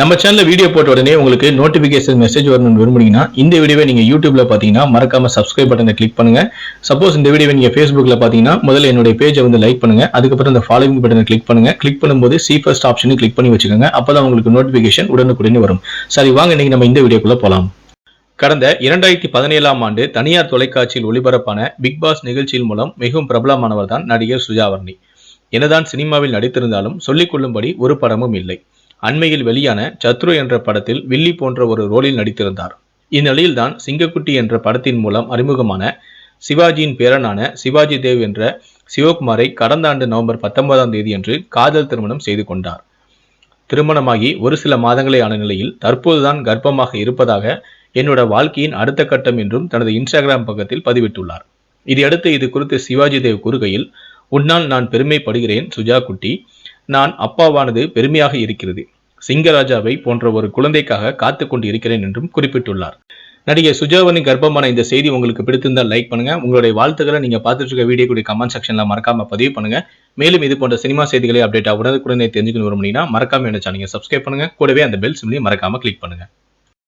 நம்ம சேனல்ல வீடியோ போட்ட உடனே உங்களுக்கு நோட்டிபிகேஷன் மெசேஜ் வரணும்னு விரும்புனீங்கன்னா இந்த வீடியோவை நீங்க யூடியூப்ல பாத்தீங்கன்னா மறக்காம சப்ஸ்கிரைப் பட்டனை கிளிக் பண்ணுங்க. சப்போஸ் இந்த வீடியோவை நீங்க ஃபேஸ்புக்கில் பாத்தீங்கன்னா முதல்ல என்னுடைய பேஜை வந்து லைக் பண்ணுங்க. அதுக்கப்புறம் இந்த ஃபாலோவிங் பட்டனை கிளிக் பண்ணுங்க. கிளிக் பண்ணும்போது சி ஃபர்ஸ்ட் ஆப்ஷனை கிளிக் பண்ணி வச்சுக்கோங்க. அப்பதான் உங்களுக்கு நோட்டிபிகேஷன் உடனுக்குடனே வரும். சரி வாங்க இன்னைக்கு நம்ம இந்த வீடியோக்குள்ள போலாம். கடந்த இரண்டாயிரத்தி பதினேழாம் ஆண்டு தனியார் தொலைக்காட்சியில் ஒளிபரப்பான பிக் பாஸ் நிகழ்ச்சியின் மூலம் மிகவும் பிரபலமானவர் தான் நடிகர் சுஜாவர்ணி. என்னதான் சினிமாவில் நடித்திருந்தாலும் சொல்லிக் கொள்ளும்படி ஒரு படமும் இல்லை. அண்மையில் வெளியான சத்ரு என்ற படத்தில் வில்லி போன்ற ஒரு ரோலில் நடித்திருந்தார். இந்நிலையில்தான் சிங்கக்குட்டி என்ற படத்தின் மூலம் அறிமுகமான சிவாஜியின் பேரனான சிவாஜி தேவ் என்ற சிவகுமாரை கடந்த ஆண்டு நவம்பர் பத்தொன்பதாம் தேதி அன்று காதல் திருமணம் செய்து கொண்டார். திருமணமாகி ஒரு சில மாதங்களே ஆன நிலையில் தற்போதுதான் கர்ப்பமாக இருப்பதாக என்னோட வாழ்க்கையின் அடுத்த கட்டம் என்றும் தனது இன்ஸ்டாகிராம் பக்கத்தில் பதிவிட்டுள்ளார். இதையடுத்து இது குறித்து சிவாஜி தேவ் கூறுகையில் உன்னால் நான் பெருமைப்படுகிறேன் சுஜா குட்டி நான் அப்பாவானது பெருமையாக இருக்கிறது. சிங்கராஜாவை போன்ற ஒரு குழந்தைக்காக காத்து கொண்டு இருக்கிறேன் என்றும் குறிப்பிட்டுள்ளார். நடிகை சுஜாவனின் கர்ப்பமான இந்த செய்தி உங்களுக்கு பிடித்திருந்தால் லைக் பண்ணுங்க. உங்களுடைய வாழ்த்துக்களை நீங்க பார்த்துட்டு இருக்க வீடியோ கூடிய கமெண்ட் செக்ஷன்ல மறக்காம பதிவு பண்ணுங்க. மேலும் இது போன்ற சினிமா செய்திகளை அப்டேட் உடனுக்குடனே தெரிஞ்சுக்கணும் விரும்புனீங்கன்னா மறக்காம என்ன சேனலை சப்ஸ்கிரைப் பண்ணுங்க. கூடவே அந்த பெல் சிம்லையும் மறக்காம கிளிக் பண்ணுங்க.